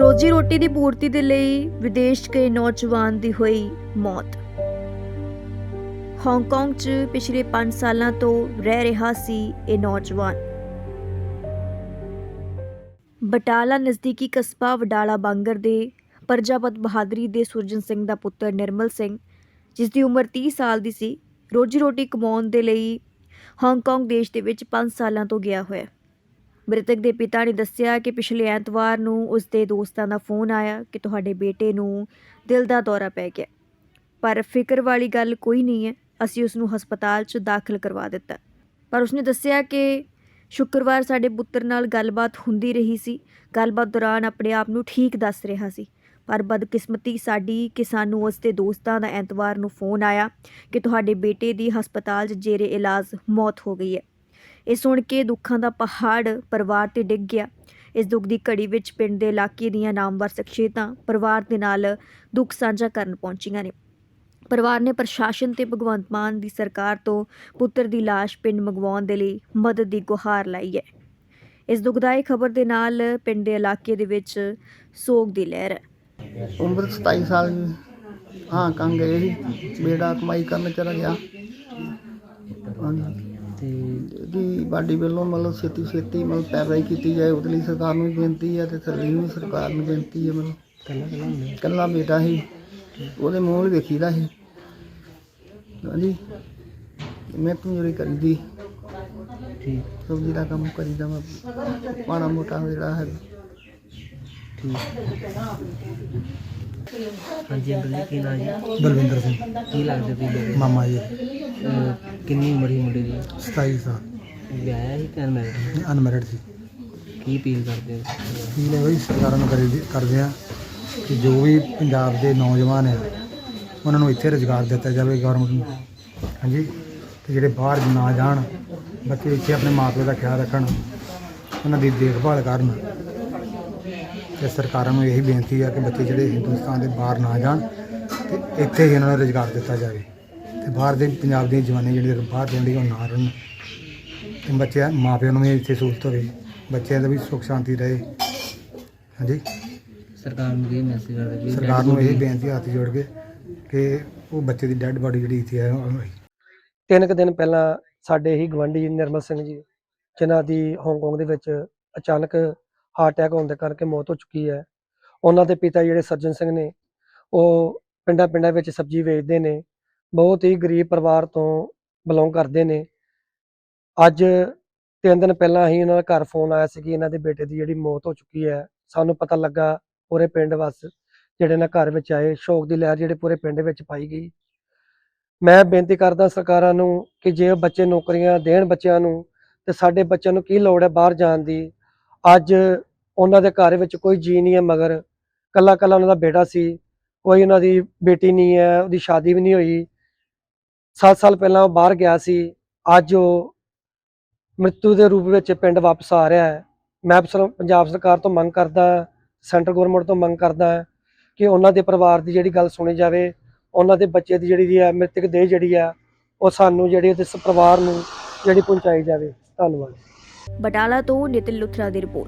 ਰੋਜੀ ਰੋਟੀ ਦੀ ਪੂਰਤੀ ਦੇ ਲਈ ਵਿਦੇਸ਼ ਗਏ ਨੌਜਵਾਨ ਦੀ ਹੋਈ ਮੌਤ। ਹਾਂਗਕਾਂਗ 'ਚ ਪਿਛਲੇ 5 ਸਾਲਾਂ ਤੋਂ ਰਹਿ ਰਿਹਾ ਸੀ ਇਹ ਨੌਜਵਾਨ। ਬਟਾਲਾ ਨਜ਼ਦੀਕੀ ਕਸਬਾ ਵਡਾਲਾ ਬਾਂਗਰ ਦੇ ਪ੍ਰਜਾਪਤ ਬਹਾਦਰੀ ਦੇ ਸੁਰਜਨ ਸਿੰਘ ਦਾ ਪੁੱਤਰ ਨਿਰਮਲ ਸਿੰਘ, ਜਿਸ ਦੀ ਉਮਰ 30 ਸਾਲ ਦੀ ਸੀ, ਰੋਜੀ ਰੋਟੀ ਕਮਾਉਣ ਦੇ ਲਈ ਹਾਂਗਕਾਂਗ ਦੇਸ਼ ਦੇ ਵਿੱਚ 5 ਸਾਲਾਂ ਤੋਂ ਗਿਆ ਹੋਇਆ। ਮ੍ਰਿਤਕ ਦੇ ਪਿਤਾ ਨੇ ਦੱਸਿਆ ਕਿ ਪਿਛਲੇ ਐਤਵਾਰ ਨੂੰ ਉਸ ਦੇ ਦੋਸਤਾਂ ਦਾ ਫੋਨ ਆਇਆ ਕਿ ਤੁਹਾਡੇ ਬੇਟੇ ਨੂੰ ਦਿਲ ਦਾ ਦੌਰਾ ਪੈ ਗਿਆ। ਪਰ ਫਿਕਰ ਵਾਲੀ ਗੱਲ ਕੋਈ ਨਹੀਂ ਹੈ, ਅਸੀਂ ਉਸ ਨੂੰ ਹਸਪਤਾਲ 'ਚ ਦਾਖਲ ਕਰਵਾ ਦਿੱਤਾ। ਪਰ ਉਸਨੇ ਦੱਸਿਆ ਕਿ ਸ਼ੁੱਕਰਵਾਰ ਸਾਡੇ ਪੁੱਤਰ ਨਾਲ ਗੱਲਬਾਤ ਹੁੰਦੀ ਰਹੀ ਸੀ। ਗੱਲਬਾਤ ਦੌਰਾਨ ਆਪਣੇ ਆਪ ਨੂੰ ਠੀਕ ਦੱਸ ਰਿਹਾ ਸੀ। ਪਰ ਬਦਕਿਸਮਤੀ ਸਾਡੀ ਕਿ ਸਾਨੂੰ ਉਸ ਦੇ ਦੋਸਤਾਂ ਦਾ ਐਤਵਾਰ ਨੂੰ ਫੋਨ ਆਇਆ ਕਿ ਤੁਹਾਡੇ ਬੇਟੇ ਦੀ ਹਸਪਤਾਲ 'ਚ ਜੇਰੇ ਇਲਾਜ ਮੌਤ ਹੋ ਗਈ ਹੈ। ਇਹ ਸੁਣ ਕੇ ਦੁੱਖਾਂ ਦਾ ਪਹਾੜ ਪਰਿਵਾਰ ਤੇ ਡਿੱਗ ਗਿਆ। ਇਸ ਦੁੱਖ ਦੀ ਘੜੀ ਵਿੱਚ ਪਿੰਡ ਦੇ ਇਲਾਕੇ ਦੀਆਂ ਨਾਮਵਰ ਸ਼ਖਸੀਅਤਾਂ ਪਰਿਵਾਰ ਦੇ ਨਾਲ ਦੁੱਖ ਸਾਂਝਾ ਕਰਨ ਪਹੁੰਚੀਆਂ ਨੇ। ਪਰਿਵਾਰ ਨੇ ਪ੍ਰਸ਼ਾਸਨ ਤੇ ਭਗਵੰਤ ਮਾਨ ਦੀ ਸਰਕਾਰ ਤੋਂ ਪੁੱਤਰ ਦੀ ਲਾਸ਼ ਪਿੰਡ ਮੰਗਵਾਉਣ ਦੇ ਲਈ ਮਦਦ ਦੀ ਗੁਹਾਰ ਲਾਈ ਹੈ। ਇਸ ਦੁਖਦਾਈ ਖਬਰ ਦੇ ਨਾਲ ਪਿੰਡ ਦੇ ਇਲਾਕੇ ਦੇ ਵਿੱਚ ਸੋਗ ਦੀ ਲਹਿਰ ਹੈ। ਉਮਰ 27 ਸਾਲ ਦੀ। ਹਾਂ, ਕੰਗ ਗਏ ਸੀ। ਬੇੜਾ ਕਮਾਈ ਕਰਨ ਚਲਾ ਗਿਆ। ਤੇ ਜੀ ਬਾਡੀ ਵੱਲੋਂ ਮਤਲਬ ਛੇਤੀ ਛੇਤੀ ਮਤਲਬ ਪੈਰਵਾਈ ਕੀਤੀ ਜਾਏ ਉਹਦੇ ਲਈ ਸਰਕਾਰ ਨੂੰ ਵੀ ਬੇਨਤੀ ਹੈ ਤੇ ਥੱਲੇ ਨੂੰ ਸਰਕਾਰ ਨੂੰ ਬੇਨਤੀ ਹੈ ਮਤਲਬ। ਕੱਲਾ ਕੱਲਾ ਹੁੰਦੇ। ਇਕੱਲਾ ਬੇਟਾ ਸੀ। ਉਹਦੇ ਮੂੰਹ ਵੀ ਵੇਖੀਦਾ ਸੀ। ਹਾਂਜੀ। ਮੈਂ ਕਮਜ਼ੋਰੀ ਕਰੀਦੀ। ਠੀਕ। ਸਬਜ਼ੀ ਦਾ ਕੰਮ ਕਰੀਦਾ ਮੈਂ। ਮਾੜਾ ਮੋਟਾ ਜਿਹੜਾ ਹੈ ਠੀਕ। ਹਾਂਜੀ ਅੰਕਲ ਜੀ ਕੀ ਨਾਮ ਜੀ? ਬਲਵਿੰਦਰ ਸਿੰਘ। ਕੀ ਲੱਗਦਾ ਬੇਟੇ ਮਾਮਾ ਜੀ। ਕਿੰਨੀ ਉਮਰ ਸੀ ਮੁੰਡੇ ਦੀ? 27 ਸਾਲ। ਵਿਆਹਿਆ ਸੀ ਕਿ ਮੈਰਿਡ ਅਨਮੈਰਿਡ ਸੀ। ਕੀ ਅਪੀਲ ਕਰਦੇ ਹੋ? ਕੀ ਬਈ ਸਰਕਾਰਾਂ ਨੂੰ ਕਰੀ ਕਰਦੇ ਆ ਕਿ ਜੋ ਵੀ ਪੰਜਾਬ ਦੇ ਨੌਜਵਾਨ ਹੈ ਉਹਨਾਂ ਨੂੰ ਇੱਥੇ ਰੁਜ਼ਗਾਰ ਦਿੱਤਾ ਜਾਵੇ ਗਵਰਨਮੈਂਟ ਨੂੰ। ਹਾਂਜੀ? ਤੇ ਜਿਹੜੇ ਬਾਹਰ ਨਾ ਜਾਣ ਬੱਚੇ ਇੱਥੇ ਆਪਣੇ ਮਾਪੇ ਦਾ ਖਿਆਲ ਰੱਖਣ ਉਹਨਾਂ ਦੀ ਦੇਖਭਾਲ ਕਰਨ। ਤੇ ਸਰਕਾਰਾਂ ਨੂੰ ਇਹੀ ਬੇਨਤੀ ਹੈ ਕਿ ਬੱਚੇ ਜਿਹੜੇ ਹਿੰਦੁਸਤਾਨ ਦੇ ਬਾਹਰ ਨਾ ਜਾਣ ਤੇ ਇੱਥੇ ਹੀ ਉਹਨਾਂ ਨੂੰ ਰੁਜ਼ਗਾਰ ਦਿੱਤਾ ਜਾਵੇ। ਤੇ ਬਾਹਰ ਦੇ ਪੰਜਾਬ ਦੀਆਂ ਜਵਾਨੀ ਜਿਹੜੀ ਬਾਹਰ ਜਾਂਦੀ ਉਹ ਨਾ ਰਹਿਣ ਤੇ ਬੱਚਿਆਂ ਮਾਪਿਆਂ ਨੂੰ ਵੀ ਇੱਥੇ ਸਹੂਲਤ ਹੋਵੇ ਬੱਚਿਆਂ ਦਾ ਵੀ ਸੁੱਖ ਸ਼ਾਂਤੀ ਰਹੇ। ਹਾਂਜੀ? ਸਰਕਾਰ ਨੂੰ ਕੀ ਮੈਸੇਜ ਕਰਦੇ ਵੀ ਸਰਕਾਰ ਨੂੰ ਇਹ ਬੇਨਤੀ ਹੱਥ ਜੋੜ ਕੇ ਕਿ ਉਹ ਬੱਚੇ ਦੀ ਡੈੱਡ ਬਾਡੀ ਜਿਹੜੀ ਇੱਥੇ ਹੈ ਉਹ ਤਿੰਨ ਕੁ ਦਿਨ ਪਹਿਲਾਂ ਸਾਡੇ ਹੀ ਗਵੰਡੀ ਨਿਰਮਲ ਸਿੰਘ ਜੀ ਜਿਨ੍ਹਾਂ ਦੀ ਹਾਂਗਕਾਂਗ ਦੇ ਵਿੱਚ ਅਚਾਨਕ ਹਾਰਟ ਅਟੈਕ ਹੋਣ ਦੇ ਕਰਕੇ ਮੌਤ ਹੋ ਚੁੱਕੀ ਹੈ। ਉਹਨਾਂ ਦੇ ਪਿਤਾ ਜਿਹੜੇ ਸੱਜਣ ਸਿੰਘ ਨੇ, ਉਹ ਪਿੰਡਾਂ ਪਿੰਡਾਂ ਵਿੱਚ ਸਬਜ਼ੀ ਵੇਚਦੇ ਨੇ, ਬਹੁਤ ਹੀ ਗਰੀਬ ਪਰਿਵਾਰ ਤੋਂ ਬਿਲੋਂਗ ਕਰਦੇ ਨੇ। ਅੱਜ ਤਿੰਨ ਦਿਨ ਪਹਿਲਾਂ ਹੀ ਉਹਨਾਂ ਦਾ ਘਰ ਫੋਨ ਆਇਆ ਸੀ ਕਿ ਇਹਨਾਂ ਦੇ ਬੇਟੇ ਦੀ ਜਿਹੜੀ ਮੌਤ ਹੋ ਚੁੱਕੀ ਹੈ। ਸਾਨੂੰ ਪਤਾ ਲੱਗਾ ਪੂਰੇ ਪਿੰਡ ਵਸ ਜਿਹੜੇ ਨਾ ਘਰ ਵਿੱਚ ਆਏ, ਸ਼ੋਕ ਦੀ ਲਹਿਰ ਜਿਹੜੇ ਪੂਰੇ ਪਿੰਡ ਵਿੱਚ ਪਾਈ ਗਈ। ਮੈਂ ਬੇਨਤੀ ਕਰਦਾ ਸਰਕਾਰਾਂ ਨੂੰ ਕਿ ਜੇ ਉਹ ਬੱਚੇ ਨੌਕਰੀਆਂ ਦੇਣ ਬੱਚਿਆਂ ਨੂੰ, ਤੇ ਸਾਡੇ ਬੱਚਿਆਂ ਨੂੰ ਕੀ ਲੋੜ ਹੈ ਬਾਹਰ ਜਾਣ ਦੀ? ਅੱਜ ਉਹਨਾਂ ਦੇ ਘਰ ਵਿੱਚ ਕੋਈ ਜੀ ਨਹੀਂ ਹੈ, ਮਗਰ ਕੱਲਾ ਕੱਲਾ ਉਹਨਾਂ ਦਾ ਬੇਟਾ ਸੀ, ਕੋਈ ਉਹਨਾਂ ਦੀ ਬੇਟੀ ਨਹੀਂ ਹੈ, ਉਹਦੀ ਸ਼ਾਦੀ ਵੀ ਨਹੀਂ ਹੋਈ। 7 ਸਾਲ ਪਹਿਲਾਂ ਉਹ ਬਾਹਰ ਗਿਆ ਸੀ, ਅੱਜ ਉਹ ਮ੍ਰਿਤੂ ਦੇ ਰੂਪ ਵਿੱਚ ਪਿੰਡ ਵਾਪਸ ਆ ਰਿਹਾ ਹੈ। ਮੈਂ ਸਰ- ਪੰਜਾਬ ਸਰਕਾਰ ਤੋਂ ਮੰਗ ਕਰਦਾ, ਸੈਂਟਰ ਗਵਰਨਮੈਂਟ ਤੋਂ ਮੰਗ ਕਰਦਾ ਕਿ ਉਹਨਾਂ ਦੇ ਪਰਿਵਾਰ ਦੀ ਜਿਹੜੀ ਗੱਲ ਸੁਣੀ ਜਾਵੇ, ਉਹਨਾਂ ਦੇ ਬੱਚੇ ਦੀ ਜਿਹੜੀ ਹੈ, ਮ੍ਰਿਤਕ ਦੇਹ ਜਿਹੜੀ ਆ ਉਹ ਸਾਨੂੰ, ਜਿਹੜੀ ਇਸ ਪਰਿਵਾਰ ਨੂੰ ਜਿਹੜੀ ਪਹੁੰਚਾਈ ਜਾਵੇ। ਧੰਨਵਾਦ। ਬਟਾਲਾ ਤੋਂ ਨਿਤਿਨ ਲੁਥਰਾ ਦੀ ਰਿਪੋਰਟ।